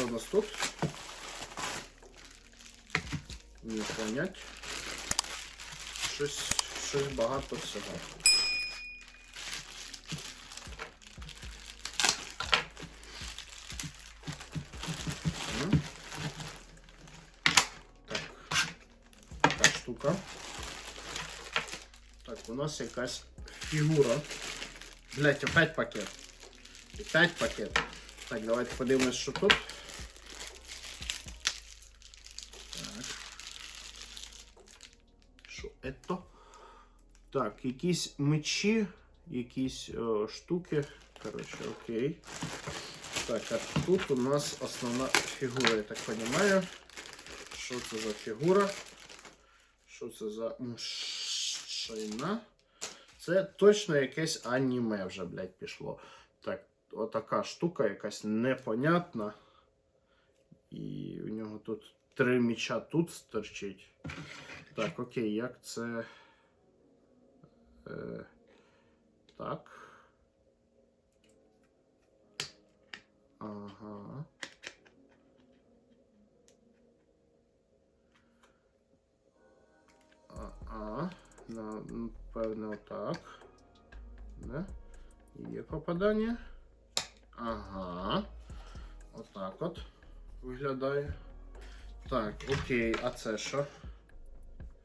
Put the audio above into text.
Що у нас тут? Не понять. Щось, щось багато всього. Так. Така штука. Так, у нас якась фігура. Блять, опять пакет. Опять пакет. Так, давайте подивимось, що тут. Так. Это? Так, якісь мечі, якісь е, штуки. Коротше, окей. Так, а тут у нас основна фігура, я так розумію. Що це за фігура? Що це за машина? Це точно якесь аніме вже, блядь, пішло. Так, отака штука якась непонятна. І у нього тут три міча тут стерчить. Так, окей, як це. Е, так. Ага. А, на, певне, отак. Не? Є попадання. Ага. Отак от виглядає. Так, окей, а це що?